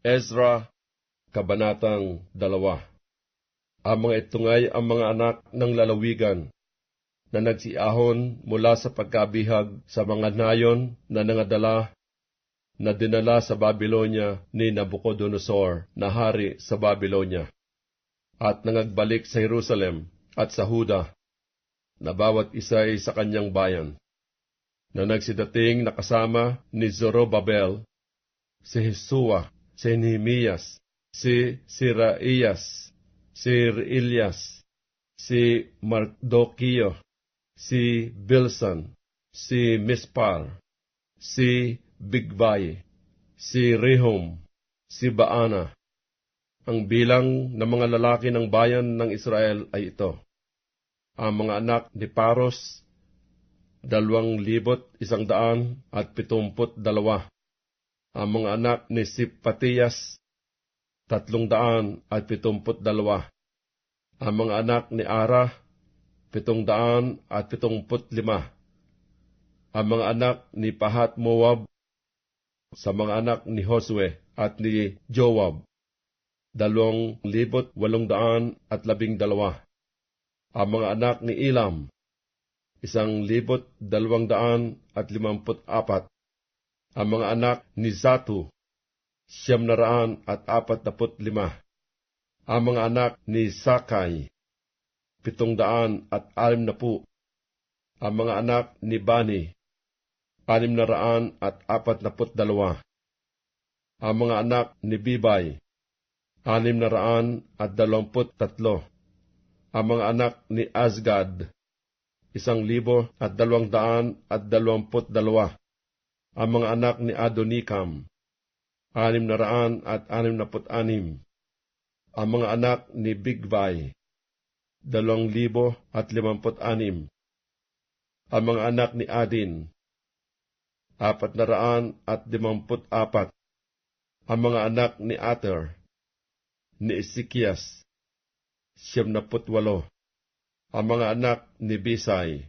Ezra, Kabanatang Dalawa. Ang mga itungay ang mga anak ng lalawigan na nagsiahon mula sa pagkabihag sa mga nayon na nangadala na dinala sa Babylonia ni Nabucodonosor na hari sa Babylonia at nangagbalik sa Jerusalem at sa Huda na bawat isa ay sa kanyang bayan na nagsidating nakasama ni Zorobabel, si Jesua, si Nehemias, si Siraias, si Ilias, si Mardokiyo, si Bilsan, si Mispar, si Bigbay, si Rehum, si Baana. Ang bilang ng mga lalaki ng bayan ng Israel ay ito. Ang mga anak ni Paros, dalawang libot isang daan at pitumput dalawa. Ang mga anak ni Sipatiyas, tatlong daan at pitumput dalawa. Ang mga anak ni Ara, pitong daan at pitumput lima. Ang mga anak ni Pahat Moab, sa mga anak ni Josue at ni Joab, dalawang libot walong daan at labing dalawa. Ang mga anak ni Ilam, isang libot dalawang daan at limamput apat. Ang mga anak ni Zatu, siyam na raan at apat naput lima. Ang mga anak ni Sakay, pitong daan at alim na po. Ang mga anak ni Bani, anim na raan at apat naput dalawa. Ang mga anak ni Bibay, anim na raan at dalawamput tatlo. Ang mga anak ni Asgad, isang libo at dalawang daan at dalawamput dalawa. Ang mga anak ni Adonikam, anim na raan at anim na put anim. Ang mga anak ni Bigvay, dalawang libo at limamput anim. Ang mga anak ni Adin, apat na raan at limamput apat. Ang mga anak ni Ater, ni Ezekias, siyam na put walo. Ang mga anak ni Bisay,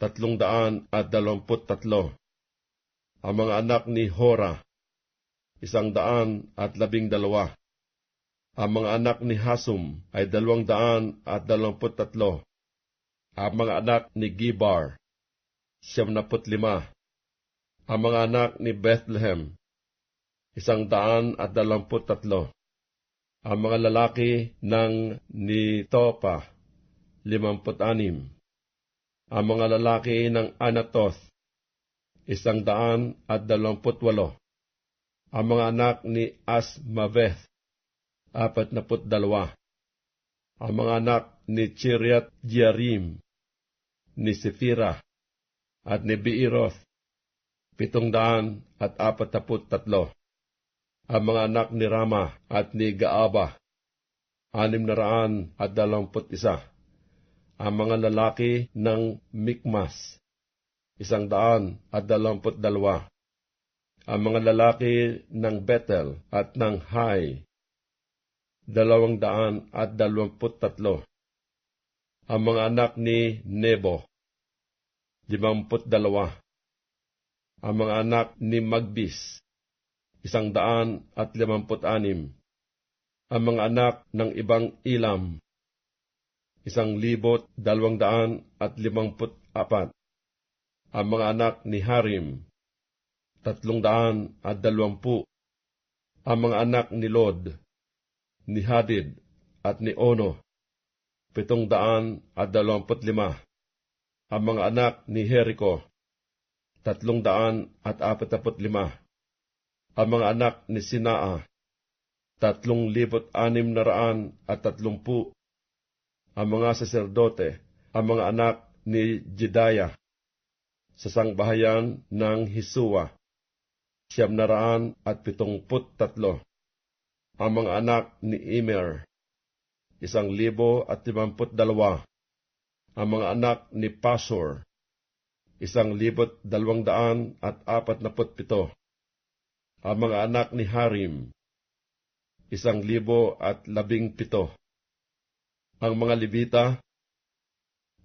tatlong daan at dalawamput tatlo. Ang mga anak ni Hora, isang daan at labing dalawa. Ang mga anak ni Hasum ay dalawang daan at dalawamput tatlo. Ang mga anak ni Gibar, siyam na put lima. Ang mga anak ni Bethlehem, isang daan at dalawamput tatlo. Ang mga lalaki ng ni Topa, limamput anim. Ang mga lalaki ng Anatoth, isang daan at dalawamput walo. Ang mga anak ni Asmaveth, apat na put dalawa. Ang mga anak ni Chiriat Jearim, ni Sefira, at ni Beeroth, pitong daan at apat na put tatlo. Ang mga anak ni Rama at ni Gaaba, anim na raan at dalawamput isa ang mga lalaki ng Mikmas, isang daan at dalawamput dalawa. Ang mga lalaki ng Bethel at ng Hai, dalawang daan at dalawamput tatlo. Ang mga anak ni Nebo, limamput dalawa. Ang mga anak ni Magbis, isang daan at limamput anim. Ang mga anak ng ibang ilam, isang libot dalawang daan at limangput apat. Ang mga anak ni Harim, tatlong daan at dalawampu. Ang mga anak ni Lod, ni Hadid at ni Ono, pitong daan at dalawamput lima. Ang mga anak ni Jericho, tatlong daan at apataput lima. Ang mga anak ni Sinaa, tatlong libot anim na raan at tatlumpu ang mga saserdote, ang mga anak ni Jedaya, sa sangbahayan ng Hisua, siyam na raan at pitongput tatlo. Ang mga anak ni Imer, isang libo at limamput dalawa. Ang mga anak ni Pasor, isang libot dalawang daan at apat na pito. Ang mga anak ni Harim, isang libo at labing pito ang mga Levita,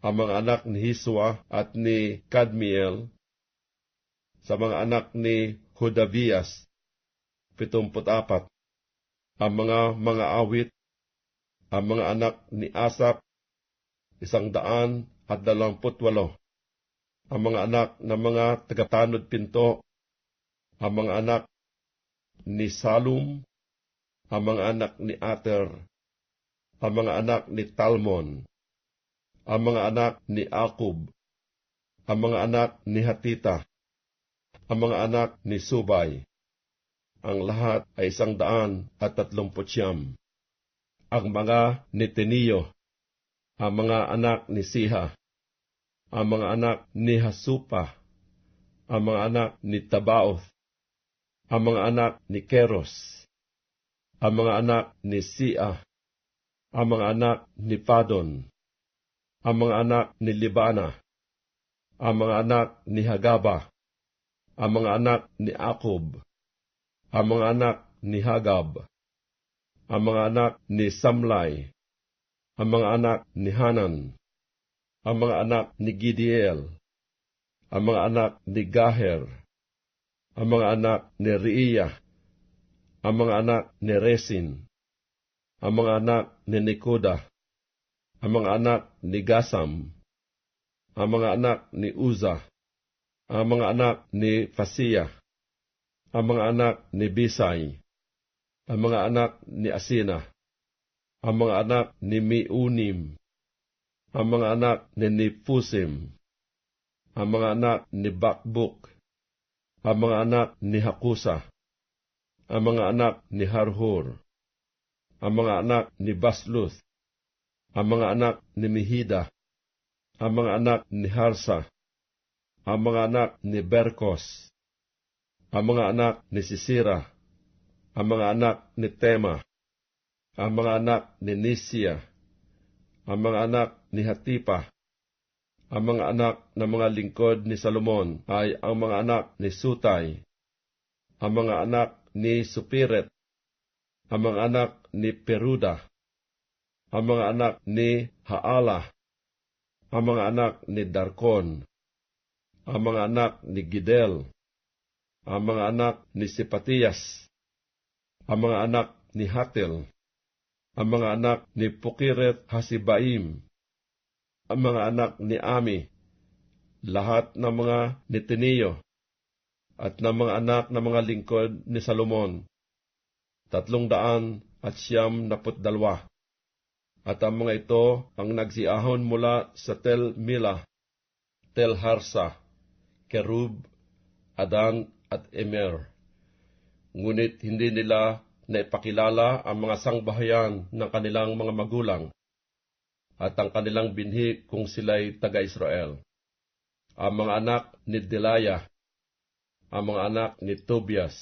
ang mga anak ni Hiswa at ni Kadmiel, sa mga anak ni Hudavias, pitumput apat. Ang mga mga awit, ang mga anak ni Asap, isang daan at dalawamput walo. Ang mga anak ng mga tagatanod pinto, ang mga anak ni Salum, ang mga anak ni Ater, ang mga anak ni Talmon, ang mga anak ni Akub, ang mga anak ni Hatita, ang mga anak ni Subay. Ang lahat ay isang daan at tatlumput siyam. Ang mga ni Teniyo, ang mga anak ni Siha, ang mga anak ni Hasupa, ang mga anak ni Tabaoth, ang mga anak ni Keros, ang mga anak ni Sia, ang mga anak ni Padon, ang mga anak ni Libana, ang mga anak ni Hagaba, ang mga anak ni Akub, ang mga anak ni Hagab, ang mga anak ni Samlay, ang mga anak ni Hanan, ang mga anak ni Gidiel, ang mga anak ni Gaher, ang mga anak ni Riya, ang mga anak ni Resin, ang mga anak ni Nikoda, ang mga anak ni Gasam, ang mga anak ni Uza, ang mga anak ni Fasiya, ang mga anak ni Bisay, ang mga anak ni Asina, ang mga anak ni Miunim, ang mga anak ni Nifusim, ang mga anak ni Bakbuk, ang mga anak ni Hakusa, ang mga anak ni Harhur, ang mga anak ni Basluth, ang mga anak ni Mihida, ang mga anak ni Harsa, ang mga anak ni Berkos, ang mga anak ni Sisira, ang mga anak ni Tema, ang mga anak ni Nisia, ang mga anak ni Hatipa, ang mga anak ng mga lingkod ni Salomon ay ang mga anak ni Sutay, ang mga anak ni Supiret, ang mga anak ni Peruda, ang mga anak ni Haala, ang mga anak ni Darkon, ang mga anak ni Gidel, ang mga anak ni Sipatias, ang mga anak ni Hatil, ang mga anak ni Pukiret Hasibaim, ang mga anak ni Ami, lahat ng mga ni Tiniyo, at ng mga anak ng mga lingkod ni Salomon, tatlong daan at siyam naput dalwa. At ang mga ito ang nagsiahon mula sa Tel Mila, Tel Harsa, Kerub, Adan at Emer. Ngunit hindi nila naipakilala ang mga sangbahayan ng kanilang mga magulang at ang kanilang binhi kung sila'y taga-Israel. Ang mga anak ni Delaya, ang mga anak ni Tobias,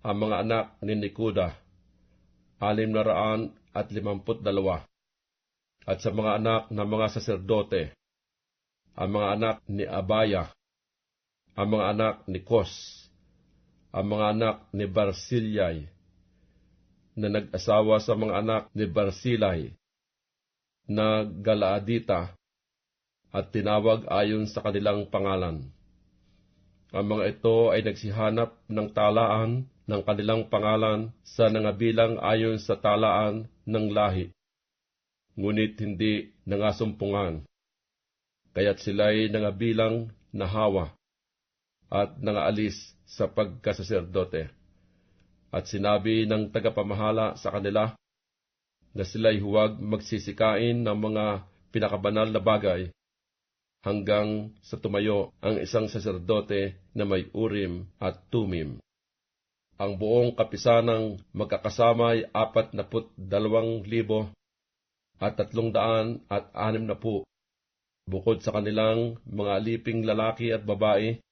ang mga anak ni Nikuda, alim na raan at limamput dalawa, at sa mga anak ng mga saserdote, ang mga anak ni Abaya, ang mga anak ni Kos, ang mga anak ni Barsilyay, na nag-asawa sa mga anak ni Barsilay, na Galaadita, at tinawag ayon sa kanilang pangalan. Ang mga ito ay nagsihanap ng talaan ng kanilang pangalan sa nangabilang ayon sa talaan ng lahi, ngunit hindi nangasumpungan. Kaya't sila'y nangabilang na hawa at nangaalis sa pagkasaserdote. At sinabi ng tagapamahala sa kanila na sila'y huwag magsisikain ng mga pinakabanal na bagay hanggang sa tumayo ang isang saserdote na may urim at tumim. Ang buong kapisanang magkakasama ay apat na put dalawang libo at tatlong daan at anim na po, bukod sa kanilang mga aliping lalaki at babae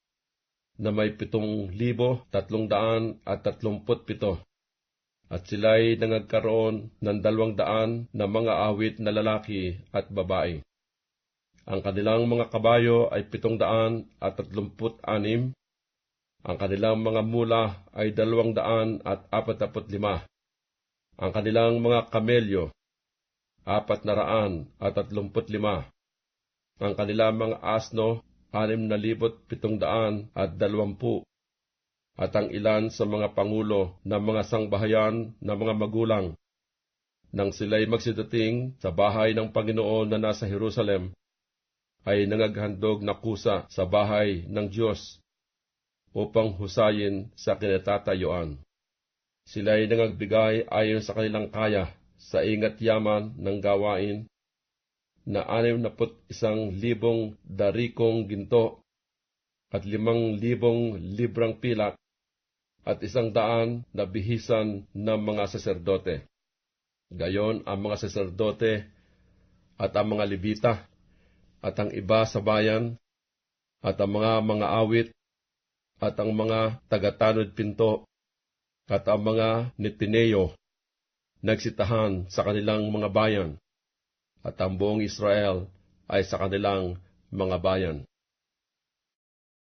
na may pitong libo, tatlong daan at tatlumput pito. At sila'y nangagkaroon ng dalawang daan na mga awit na lalaki at babae. Ang kanilang mga kabayo ay pitong daan at tatlumput anim. Ang kanilang mga mula ay dalawang daan at apatapot lima. Ang kanilang mga kamelyo, apat na raan at tatlumput lima. Ang kanilang mga asno anim na libot pitong daan at dalawampu. at ang ilan sa mga pangulo ng mga sangbahayan ng mga magulang. Nang sila'y magsidating sa bahay ng Panginoon na nasa Jerusalem, ay nangaghandog na kusa sa bahay ng Diyos upang husayin sa kinatatayuan. Sila'y nangagbigay ayon sa kanilang kaya sa ingat yaman ng gawain na anim na put isang libong darikong ginto at limang libong librang pilak at isang daan na bihisan ng mga saserdote. Gayon ang mga saserdote at ang mga libita at ang iba sa bayan at ang mga mga awit at ang mga tagatanod pinto at ang mga nitineo nagsitahan sa kanilang mga bayan at ang buong Israel ay sa kanilang mga bayan.